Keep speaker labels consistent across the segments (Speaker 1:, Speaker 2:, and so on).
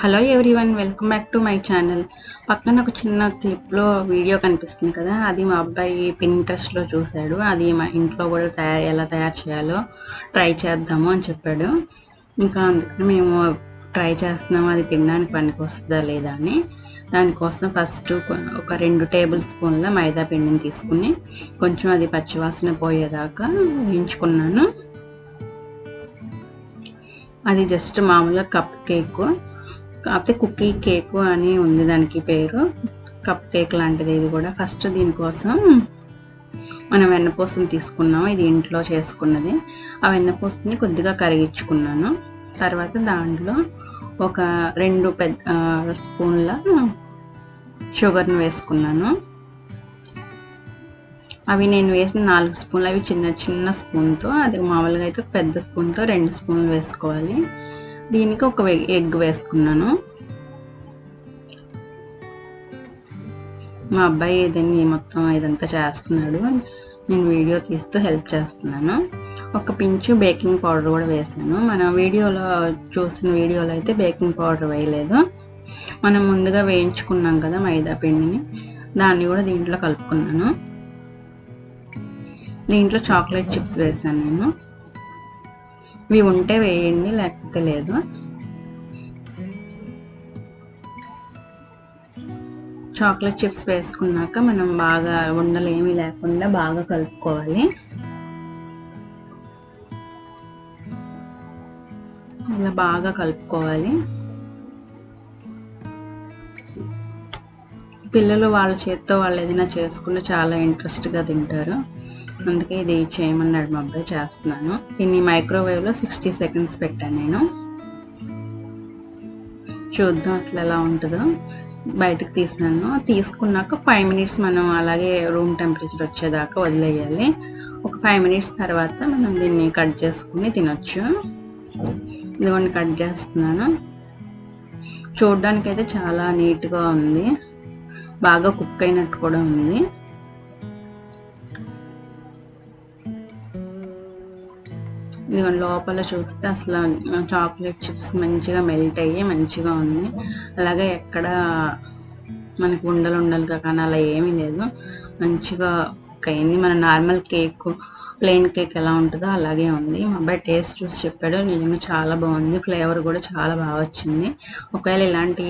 Speaker 1: Hello everyone welcome back to my channel. పక్కన ఒక చిన్న క్లిప్లో వీడియో కనిపిస్తుంది కదా అది మా అబ్బాయి పింట్రెస్ట్లో చూశాడు. అది మా ఇంట్లో కూడా తయారు ఎలా తయారు చేయాలో ట్రై చేద్దాము అని చెప్పాడు. ఇంకా అందుకని మేము ట్రై చేస్తున్నాము అది తినడానికి పనికి వస్తుందా లేదా అని. దానికోసం ఫస్ట్ ఒక రెండు టేబుల్ స్పూన్ల మైదా పిండిని తీసుకుని కొంచెం అది పచ్చివాసన పోయేదాకా వేయించుకున్నాను. అది జస్ట్ మామూలుగా కప్ కేక్. కాకపోతే కుకీ కేక్ అని ఉంది దానికి పేరు. కప్ కేక్ లాంటిది ఇది కూడా. ఫస్ట్ దీనికోసం మనం వెన్నపూసని తీసుకున్నాం. ఇది ఇంట్లో చేసుకున్నది. ఆ వెన్నపూసని కొద్దిగా కరిగించుకున్నాను. తర్వాత దాంట్లో ఒక రెండు పెద్ద స్పూన్ల షుగర్ని వేసుకున్నాను. అవి నేను వేసిన నాలుగు స్పూన్లు. అవి చిన్న చిన్న స్పూన్తో అది మామూలుగా అయితే పెద్ద స్పూన్తో రెండు స్పూన్లు వేసుకోవాలి. దీనికి ఒక ఎగ్ వేసుకున్నాను. మా అబ్బాయి దీన్ని మొత్తం ఇదంతా చేస్తున్నాడు. నేను వీడియో తీస్తూ హెల్ప్ చేస్తున్నాను. ఒక పించు బేకింగ్ పౌడర్ కూడా వేసాను మన వీడియోలో చూసిన వీడియోలో అయితే బేకింగ్ పౌడర్ వేయలేదు. మనం ముందుగా వేయించుకున్నాం కదా మైదా పిండిని. దాన్ని కూడా దీంట్లో కలుపుకున్నాను. దీంట్లో చాక్లెట్ చిప్స్ వేసాను నేను. ఇవి ఉంటే వేయండి లేకపోతే లేదు. చాక్లెట్ చిప్స్ వేసుకున్నాక మనం బాగా ఉండలు ఏమీ లేకుండా బాగా కలుపుకోవాలి. ఇలా బాగా కలుపుకోవాలి. పిల్లలు వాళ్ళ చేత్తో వాళ్ళు ఏదైనా చేసుకుంటే చాలా ఇంట్రెస్ట్గా తింటారు. అందుకే ఇది చేయమన్నాడు మా అబ్బాయి చేస్తున్నాను. దీన్ని మైక్రోవేవ్లో సిక్స్టీ సెకండ్స్ పెట్టాను నేను. చూద్దాం అసలు ఎలా ఉంటుందో. బయటకు తీసాను తీసుకున్నాక ఫైవ్ మినిట్స్ మనం అలాగే రూమ్ టెంపరేచర్ వచ్చేదాకా వదిలేయాలి. ఒక ఫైవ్ మినిట్స్ తర్వాత మనం దీన్ని కట్ చేసుకుని తినొచ్చు. ఇదిగోండి కట్ చేస్తున్నాను. చూడడానికైతే అయితే చాలా నీట్గా ఉంది. బాగా కుక్ అయినట్టు కూడా ఉంది. ఇదిగోండి లోపల చూస్తే అసలు చాక్లెట్ చిప్స్ మంచిగా మెల్ట్ అయ్యి మంచిగా ఉంది. అలాగే ఎక్కడ మనకు ఉండలు ఉండలుగా కానీ అలా ఏమీ లేదు. మంచిగా అయింది. మన నార్మల్ కేక్ ప్లెయిన్ కేక్ ఎలా ఉంటుందో అలాగే ఉంది. మా అబ్బాయి టేస్ట్ చూసి చెప్పాడు. నిజంగా చాలా బాగుంది. ఫ్లేవర్ కూడా చాలా బాగా వచ్చింది. ఒకవేళ ఇలాంటి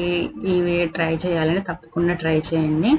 Speaker 1: ఇవి ట్రై చేయాలంటే తప్పకుండా ట్రై చేయండి.